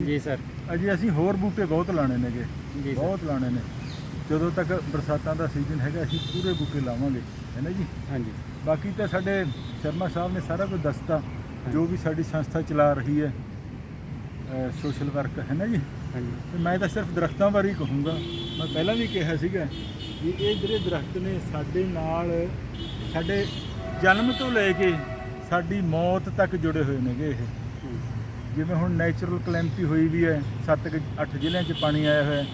ਜੀ ਸਰ। ਅਜੇ ਅਸੀਂ ਹੋਰ ਬੂਟੇ ਬਹੁਤ ਲਾਣੇ ਨੇਗੇ। ਜੀ ਸਰ। ਬਹੁਤ ਲਾਣੇ ਨੇ। ਜਦੋਂ ਤੱਕ ਬਰਸਾਤਾਂ ਦਾ ਸੀਜ਼ਨ ਹੈਗਾ ਅਸੀਂ ਪੂਰੇ ਬੂਟੇ ਲਾਵਾਂਗੇ ਹੈ ਨਾ ਜੀ? ਹਾਂਜੀ। ਬਾਕੀ ਤਾਂ ਸਾਡੇ ਸ਼ਰਮਾ ਸਾਹਿਬ ਨੇ ਸਾਰਾ ਕੁਝ ਦੱਸਤਾ ਜੋ ਵੀ ਸਾਡੀ ਸੰਸਥਾ ਚਲਾ ਰਹੀ ਹੈ ਸੋਸ਼ਲ ਵਰਕ ਹੈ ਨਾ ਜੀ? ਹਾਂਜੀ। ਤੇ ਮੈਂ ਤਾਂ ਸਿਰਫ ਦਰਖਤਾਂ ਬਾਰੇ ਹੀ ਕਹੂੰਗਾ। ਮੈਂ ਪਹਿਲਾਂ ਵੀ ਕਿਹਾ ਸੀਗਾ ਕਿ ਇਹ ਜਿਹੜੇ ਦਰਖਤ ਨੇ ਸਾਡੇ ਨਾਲ ਸਾਡੇ ਜਨਮ ਤੋਂ ਲੈ ਕੇ ਸਾਡੀ ਮੌਤ ਤੱਕ ਜੁੜੇ ਹੋਏ ਨੇਗੇ ਇਹ। ਜਿਵੇਂ ਹੁਣ ਨੈਚੁਰਲ ਕਲੈਮਟੀ ਹੋਈ ਵੀ ਹੈ 7-8 ਜ਼ਿਲ੍ਹਿਆਂ 'ਚ ਪਾਣੀ ਆਇਆ ਹੋਇਆ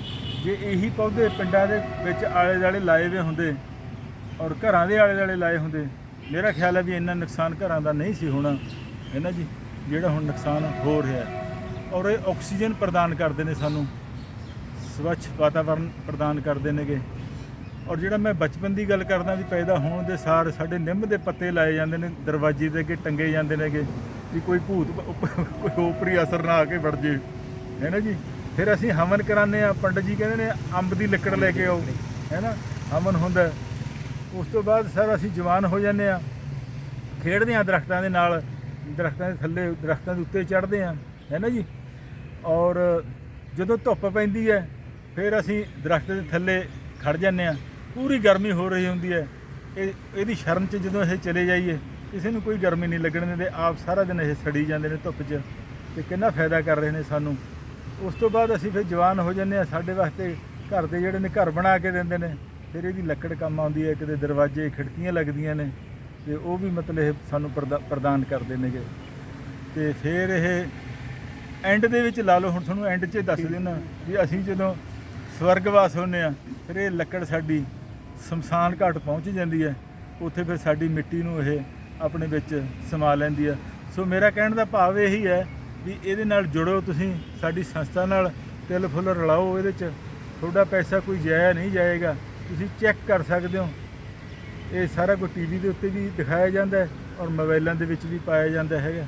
ਜੇ ਇਹੀ ਪੌਦੇ ਪਿੰਡਾਂ ਦੇ ਵਿੱਚ ਆਲੇ ਦੁਆਲੇ ਲਾਏ ਹੋਏ ਹੁੰਦੇ ਔਰ ਘਰਾਂ ਦੇ ਆਲੇ ਦੁਆਲੇ ਲਾਏ ਹੁੰਦੇ, ਮੇਰਾ ਖਿਆਲ ਹੈ ਵੀ ਇੰਨਾ ਨੁਕਸਾਨ ਘਰਾਂ ਦਾ ਨਹੀਂ ਸੀ ਹੋਣਾ, ਹੈ ਨਾ ਜੀ? ਜਿਹੜਾ ਹੁਣ ਨੁਕਸਾਨ ਹੋ ਰਿਹਾ ਔਰ ਇਹ ਆਕਸੀਜਨ ਪ੍ਰਦਾਨ ਕਰਦੇ ਨੇ ਸਾਨੂੰ, ਸਵੱਛ ਵਾਤਾਵਰਣ ਪ੍ਰਦਾਨ ਕਰਦੇ ਨੇਗੇ। ਔਰ ਜਿਹੜਾ ਮੈਂ ਬਚਪਨ ਦੀ ਗੱਲ ਕਰਦਾ ਵੀ ਪੈਦਾ ਹੋਣ ਦੇ ਸਾਰ ਸਾਡੇ ਨਿੰਮ ਦੇ ਪੱਤੇ ਲਾਏ ਜਾਂਦੇ ਨੇ, ਦਰਵਾਜ਼ੇ ਦੇ ਅੱਗੇ ਟੰਗੇ ਜਾਂਦੇ ਨੇਗੇ। ਵੀ ਕੋਈ ਭੂਤ ਕੋਈ ਉਪਰੀ ਅਸਰ ਨਾ ਆ ਕੇ ਵੜ ਜੇ। ਹੈ ਨਾ ਜੀ? ਫਿਰ ਅਸੀਂ ਹਵਨ ਕਰਾਉਂਦੇ ਆ ਪੰਡਤ ਜੀ ਕਹਿੰਦੇ ਨੇ, ਅੰਬ ਦੀ ਲੱਕੜ ਲੈ ਕੇ ਆਓ। ਹੈ ਨਾ? ਹਵਨ ਹੁੰਦਾ ਉਸ ਤੋਂ ਬਾਅਦ ਸਰ ਅਸੀਂ ਜਵਾਨ ਹੋ ਜਾਂਦੇ ਆ ਖੇਡਦੇ ਆ ਦਰਖਤਾਂ ਦੇ ਨਾਲ, ਦਰਖਤਾਂ ਦੇ ਥੱਲੇ, ਦਰਖਤਾਂ ਦੇ ਉੱਤੇ ਚੜ੍ਹਦੇ ਆ ਹੈ ਨਾ ਜੀ? ਔਰ ਜਦੋਂ ਧੁੱਪ ਪੈਂਦੀ ਹੈ, ਫਿਰ ਅਸੀਂ ਦਰਖਤ ਦੇ ਥੱਲੇ ਖੜ ਜਾਂਦੇ ਆ ਪੂਰੀ ਗਰਮੀ ਹੋ ਰਹੀ ਹੁੰਦੀ ਹੈ। ਇਹ ਇਹਦੀ ਸ਼ਰਨ 'ਚ ਜਦੋਂ ਇਹ ਚਲੇ ਜਾਈਏ ਕਿਸੇ ਨੂੰ ਕੋਈ ਗਰਮੀ ਨਹੀਂ ਲੱਗਣ ਦਿੰਦੇ ਆਪ ਸਾਰਾ ਦਿਨ ਇਹ ਸੜੀ ਜਾਂਦੇ ਨੇ ਧੁੱਪ 'ਚ ਤੇ ਕਿੰਨਾ ਫਾਇਦਾ ਕਰ ਰਹੇ ਨੇ ਸਾਨੂੰ। ਉਸ ਤੋਂ ਬਾਅਦ ਅਸੀਂ ਫਿਰ ਜਵਾਨ ਹੋ ਜਾਂਦੇ ਆ ਸਾਡੇ ਵਾਸਤੇ ਘਰ ਦੇ ਜਿਹੜੇ ਨੇ ਘਰ ਬਣਾ ਕੇ ਦਿੰਦੇ ਨੇ, ਫਿਰ ਇਹਦੀ ਲੱਕੜ ਕੰਮ ਆਉਂਦੀ ਹੈ, ਕਿਤੇ ਦਰਵਾਜ਼ੇ, ਖਿੜਕੀਆਂ ਲੱਗਦੀਆਂ ਨੇ ਤੇ ਉਹ ਵੀ ਮਤਲਬ ਇਹ ਸਾਨੂੰ ਪ੍ਰਦਾ- ਪ੍ਰਦਾਨ ਕਰਦੇ ਨੇਗੇ। ਤੇ ਫਿਰ ਇਹ ਐਂਡ ਦੇ ਵਿੱਚ ਲਾ ਲਓ, ਹੁਣ ਤੁਹਾਨੂੰ ਐਂਡ 'ਚ ਦੱਸ ਦੇਣਾ ਵੀ ਅਸੀਂ ਜਦੋਂ ਸਵਰਗਵਾਸ ਹੁੰਨੇ ਆ ਫਿਰ ਇਹ ਲੱਕੜ ਸਾਡੀ ਸ਼ਮਸ਼ਾਨ ਘਾਟ ਪਹੁੰਚ ਜਾਂਦੀ ਹੈ, ਉੱਥੇ ਫਿਰ ਸਾਡੀ ਮਿੱਟੀ ਨੂੰ ਇਹ ਆਪਣੇ ਵਿੱਚ ਸਮਾ ਲੈਂਦੀ ਆ। ਸੋ ਮੇਰਾ ਕਹਿਣ ਦਾ ਭਾਵ ਇਹੀ ਹੈ ਵੀ ਇਹਦੇ ਨਾਲ ਜੁੜੋ ਤੁਸੀਂ, ਸਾਡੀ ਸੰਸਥਾ ਨਾਲ ਤਿਲ ਫੁੱਲ ਰਲਾਓ ਇਹਦੇ 'ਚ। ਤੁਹਾਡਾ ਪੈਸਾ ਕੋਈ ਜਾਇਆ ਨਹੀਂ ਜਾਏਗਾ। ਤੁਸੀਂ ਚੈੱਕ ਕਰ ਸਕਦੇ ਹੋ। ਇਹ ਸਾਰਾ ਕੁਝ ਟੀਵੀ ਦੇ ਉੱਤੇ ਵੀ ਦਿਖਾਇਆ ਜਾਂਦਾ ਹੈ ਔਰ ਮੋਬਾਈਲਾਂ ਦੇ ਵਿੱਚ ਵੀ ਪਾਇਆ ਜਾਂਦਾ ਹੈਗਾ।